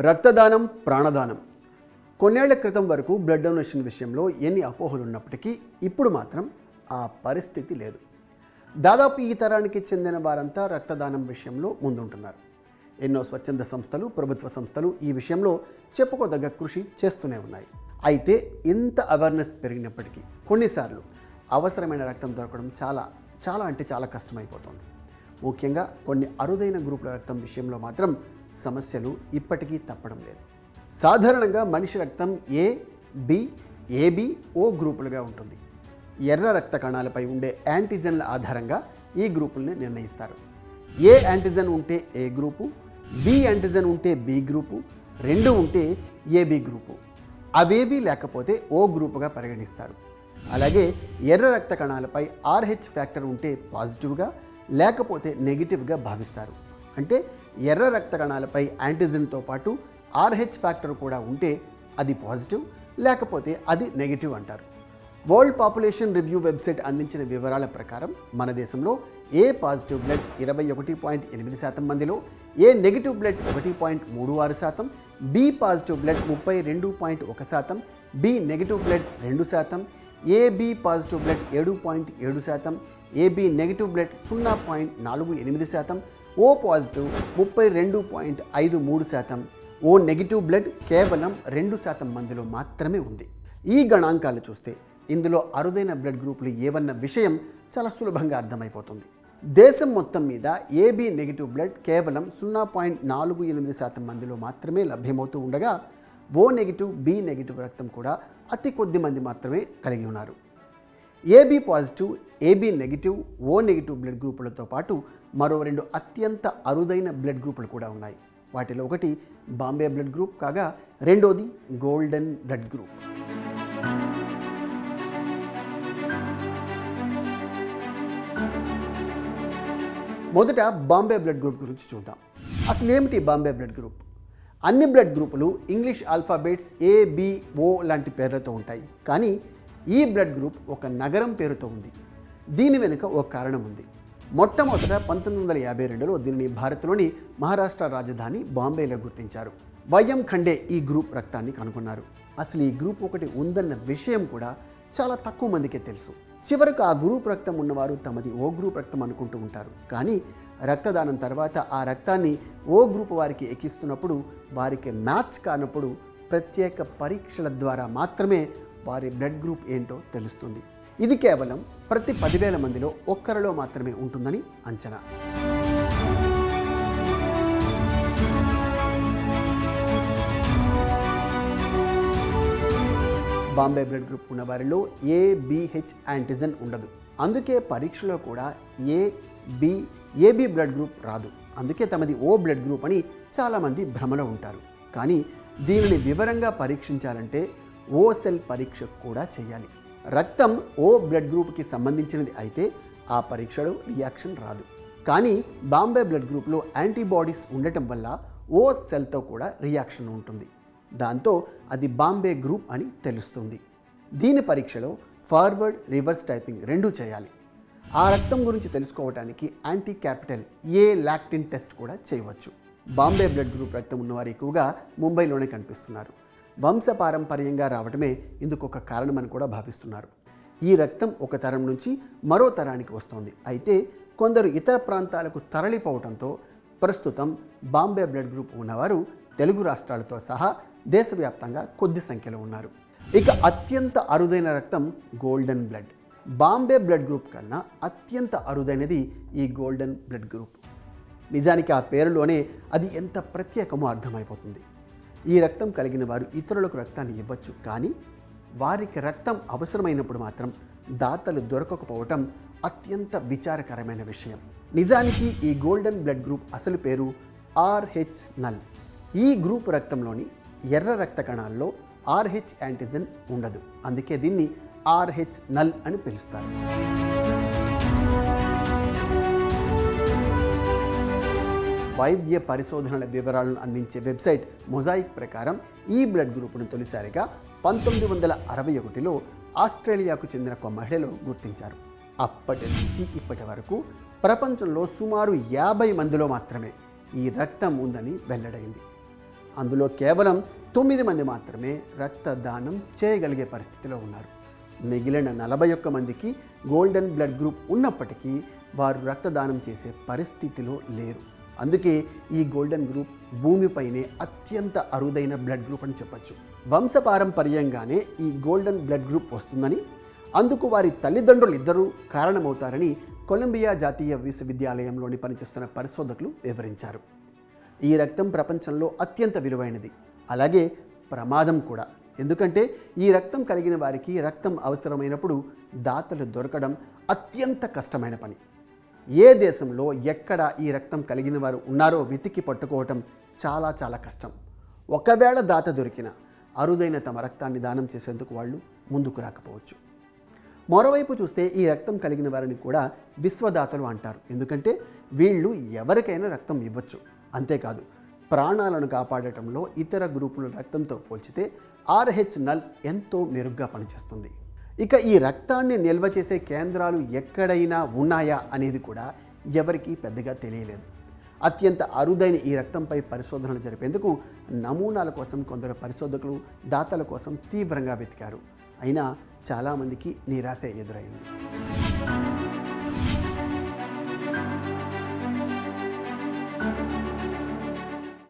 రక్తదానం ప్రాణదానం. కొన్నేళ్ళ క్రితం వరకు బ్లడ్ డొనేషన్ విషయంలో ఎన్ని అపోహలు ఉన్నప్పటికీ ఇప్పుడు మాత్రం ఆ పరిస్థితి లేదు. దాదాపు ఈ తరానికి చెందిన వారంతా రక్తదానం విషయంలో ముందుంటున్నారు. ఎన్నో స్వచ్ఛంద సంస్థలు ప్రభుత్వ సంస్థలు ఈ విషయంలో చెప్పుకోదగ్గ కృషి చేస్తూనే ఉన్నాయి. అయితే ఇంత అవేర్నెస్ పెరిగినప్పటికీ కొన్నిసార్లు అవసరమైన రక్తం దొరకడం చాలా చాలా అంటే చాలా కష్టమైపోతుంది. ముఖ్యంగా కొన్ని అరుదైన గ్రూపుల రక్తం విషయంలో మాత్రం సమస్యలు ఇప్పటికీ తప్పడం లేదు. సాధారణంగా మనిషి రక్తం ఏ బి ఏబి ఓ గ్రూపులుగా ఉంటుంది. ఎర్ర రక్త కణాలపై ఉండే యాంటీజన్ల ఆధారంగా ఈ గ్రూపుల్ని నిర్ణయిస్తారు. ఏ యాంటీజన్ ఉంటే ఏ గ్రూపు బి యాంటీజన్ ఉంటే బి గ్రూపు రెండు ఉంటే ఏబి గ్రూపు. అవేవి లేకపోతే ఓ గ్రూపుగా పరిగణిస్తారు. అలాగే ఎర్ర రక్త కణాలపై ఆర్హెచ్ ఫ్యాక్టర్ ఉంటే పాజిటివ్గా లేకపోతే నెగిటివ్గా భావిస్తారు. అంటే ఎర్ర రక్త కణాలపై యాంటీజన్తో పాటు ఆర్హెచ్ ఫ్యాక్టర్ కూడా ఉంటే అది పాజిటివ్ లేకపోతే అది నెగిటివ్ అంటారు. వరల్డ్ పాపులేషన్ రివ్యూ వెబ్సైట్ అందించిన వివరాల ప్రకారం మన దేశంలో ఏ పాజిటివ్ బ్లడ్ ఇరవై ఒకటి పాయింట్ ఎనిమిది శాతం మందిలో ఏ నెగిటివ్ బ్లడ్ ఒకటి పాయింట్ మూడు ఆరు శాతం బి పాజిటివ్ బ్లడ్ ముప్పై రెండు పాయింట్ ఒక శాతం బి నెగిటివ్ బ్లడ్ రెండు శాతం ఏబి పాజిటివ్ బ్లడ్ ఏడు పాయింట్ ఏడు శాతం ఏబి నెగిటివ్ బ్లడ్ సున్నా పాయింట్ నాలుగు ఎనిమిది శాతం ఓ పాజిటివ్ ముప్పై రెండు పాయింట్ ఐదు మూడు శాతం. ఓ నెగిటివ్ బ్లడ్ కేవలం రెండు శాతం మందిలో మాత్రమే ఉంది. ఈ గణాంకాలు చూస్తే ఇందులో అరుదైన బ్లడ్ గ్రూపులు ఏవన్న విషయం చాలా సులభంగా అర్థమైపోతుంది. దేశం మొత్తం మీద ఏబి నెగిటివ్ బ్లడ్ కేవలం సున్నా పాయింట్ నాలుగు ఎనిమిది శాతం మందిలో మాత్రమే లభ్యమవుతూ ఉండగా ఓ నెగిటివ్ బి నెగిటివ్ రక్తం కూడా అతి కొద్ది మంది మాత్రమే కలిగి ఉన్నారు. AB positive AB negative O negative blood గ్రూపులతో పాటు మరో రెండు అత్యంత అరుదైన బ్లడ్ గ్రూపులు కూడా ఉన్నాయి. వాటిలో ఒకటి బాంబే బ్లడ్ గ్రూప్ కాగా రెండోది గోల్డెన్ బ్లడ్ గ్రూప్ మొదట బాంబే బ్లడ్ గ్రూప్ గురించి చూద్దాం. అసలు ఏమిటి బాంబే బ్లడ్ గ్రూప్ అన్ని బ్లడ్ గ్రూపులు ఇంగ్లీష్ ఆల్ఫాబెట్స్ ఏబిఓ ఓ లాంటి పేర్లతో ఉంటాయి. కానీ ఈ బ్లడ్ గ్రూప్ ఒక నగరం పేరుతో ఉంది. దీని వెనుక ఒక కారణం ఉంది. మొట్టమొదట పంతొమ్మిది వందల యాభై రెండులో దీనిని భారత్లోని మహారాష్ట్ర రాజధాని బాంబేలో గుర్తించారు. వైఎం ఖండే ఈ గ్రూప్ రక్తాన్ని కనుగొన్నారు. అసలు ఈ గ్రూప్ ఒకటి ఉందన్న విషయం కూడా చాలా తక్కువ మందికే తెలుసు. చివరకు ఆ గ్రూప్ రక్తం ఉన్నవారు తమది ఓ గ్రూప్ రక్తం అనుకుంటూ ఉంటారు. కానీ రక్తదానం తర్వాత ఆ రక్తాన్ని ఓ గ్రూప్ వారికి ఎక్కిస్తున్నప్పుడు వారికి మ్యాచ్ కానప్పుడు ప్రత్యేక పరీక్షల ద్వారా మాత్రమే వారి బ్లడ్ గ్రూప్ ఏంటో తెలుస్తుంది. ఇది కేవలం ప్రతి పదివేల మందిలో ఒక్కరిలో మాత్రమే ఉంటుందని అంచనా. బాంబే బ్లడ్ గ్రూప్ ఉన్న వారిలో ఏ యాంటిజన్ ఉండదు. అందుకే పరీక్షలో కూడా A B AB blood group రాదు. అందుకే తమది ఓ బ్లడ్ గ్రూప్ అని చాలామంది భ్రమలో ఉంటారు. కానీ దీనిని వివరంగా పరీక్షించాలంటే ఓ సెల్ పరీక్ష కూడా చేయాలి. రక్తం ఓ బ్లడ్ గ్రూప్కి సంబంధించినది అయితే ఆ పరీక్షలో రియాక్షన్ రాదు. కానీ బాంబే బ్లడ్ గ్రూప్లో యాంటీబాడీస్ ఉండటం వల్ల ఓ సెల్తో కూడా రియాక్షన్ ఉంటుంది. దాంతో అది బాంబే గ్రూప్ అని తెలుస్తుంది. దీని పరీక్షలో ఫార్వర్డ్ రివర్స్ టైపింగ్ రెండూ చేయాలి. ఆ రక్తం గురించి తెలుసుకోవడానికి anti capital A lectin test కూడా చేయవచ్చు. బాంబే బ్లడ్ గ్రూప్ రక్తం ఉన్నవారు ఎక్కువగా ముంబైలోనే కనిపిస్తున్నారు. వంశపారంపర్యంగా రావడమే ఇందుకు ఒక కారణమని కూడా భావిస్తున్నారు. ఈ రక్తం ఒక తరం నుంచి మరో తరానికి వస్తోంది. అయితే కొందరు ఇతర ప్రాంతాలకు తరలిపోవడంతో ప్రస్తుతం బాంబే బ్లడ్ గ్రూప్ ఉన్నవారు తెలుగు రాష్ట్రాలతో సహా దేశవ్యాప్తంగా కొద్ది సంఖ్యలో ఉన్నారు. ఇక అత్యంత అరుదైన రక్తం golden blood. Bombay blood group కన్నా అత్యంత అరుదైనది ఈ గోల్డెన్ బ్లడ్ గ్రూప్. నిజానికి ఆ పేరులోనే అది ఎంత ప్రత్యేకమో అర్థమైపోతుంది. ఈ రక్తం కలిగిన వారు ఇతరులకు రక్తాన్ని ఇవ్వచ్చు. కానీ వారికి రక్తం అవసరమైనప్పుడు మాత్రం దాతలు దొరకకపోవటం అత్యంత విచారకరమైన విషయం. నిజానికి ఈ గోల్డెన్ బ్లడ్ గ్రూప్ అసలు పేరు ఆర్హెచ్ నల్ ఈ గ్రూప్ రక్తంలోని ఎర్ర రక్త కణాల్లో ఆర్హెచ్ యాంటిజన్ ఉండదు. అందుకే దీన్ని ఆర్హెచ్ నల్ అని పిలుస్తారు. వైద్య పరిశోధనల వివరాలను అందించే వెబ్సైట్ మొజాయిక్ ప్రకారం ఈ బ్లడ్ గ్రూపును తొలిసారిగా పంతొమ్మిది వందల అరవై ఒకటిలో ఆస్ట్రేలియాకు చెందిన ఒక మహిళలు గుర్తించారు. అప్పటి నుంచి ఇప్పటి వరకు ప్రపంచంలో సుమారు యాభై మందిలో మాత్రమే ఈ రక్తం ఉందని వెల్లడైంది. అందులో కేవలం తొమ్మిది మంది మాత్రమే రక్తదానం చేయగలిగే పరిస్థితిలో ఉన్నారు. మిగిలిన నలభై ఒక్క మందికి గోల్డెన్ బ్లడ్ గ్రూప్ ఉన్నప్పటికీ వారు రక్తదానం చేసే పరిస్థితిలో లేరు. అందుకే ఈ గోల్డెన్ గ్రూప్ భూమిపైనే అత్యంత అరుదైన బ్లడ్ గ్రూప్ అని చెప్పచ్చు. వంశపారంపర్యంగానే ఈ గోల్డెన్ బ్లడ్ గ్రూప్ వస్తుందని అందుకు వారి తల్లిదండ్రులు ఇద్దరూ కారణమవుతారని కొలంబియా జాతీయ విశ్వవిద్యాలయంలోని పనిచేస్తున్న పరిశోధకులు వివరించారు. ఈ రక్తం ప్రపంచంలో అత్యంత విలువైనది. అలాగే ప్రమాదం కూడా. ఎందుకంటే ఈ రక్తం కలిగిన వారికి రక్తం అవసరమైనప్పుడు దాతలు దొరకడం అత్యంత కష్టమైన పని. ఏ దేశంలో ఎక్కడ ఈ రక్తం కలిగిన వారు ఉన్నారో వెతికి పట్టుకోవటం చాలా చాలా కష్టం. ఒకవేళ దాత దొరికిన అరుదైన తమ రక్తాన్ని దానం చేసేందుకు వాళ్ళు ముందుకు రాకపోవచ్చు. మరోవైపు చూస్తే ఈ రక్తం కలిగిన వారిని కూడా విశ్వదాతలు అంటారు. ఎందుకంటే వీళ్ళు ఎవరికైనా రక్తం ఇవ్వచ్చు. అంతేకాదు ప్రాణాలను కాపాడటంలో ఇతర గ్రూపుల రక్తంతో పోల్చితే ఆర్హెచ్ నల్ ఎంతో మెరుగ్గా పనిచేస్తుంది. ఇక ఈ రక్తాన్ని నిల్వ చేసే కేంద్రాలు ఎక్కడైనా ఉన్నాయా అనేది కూడా ఎవరికీ పెద్దగా తెలియలేదు. అత్యంత అరుదైన ఈ రక్తంపై పరిశోధనలు జరిపేందుకు నమూనాల కోసం కొందరు పరిశోధకులు దాతల కోసం తీవ్రంగా వెతికారు. అయినా చాలామందికి నిరాశ ఎదురైంది.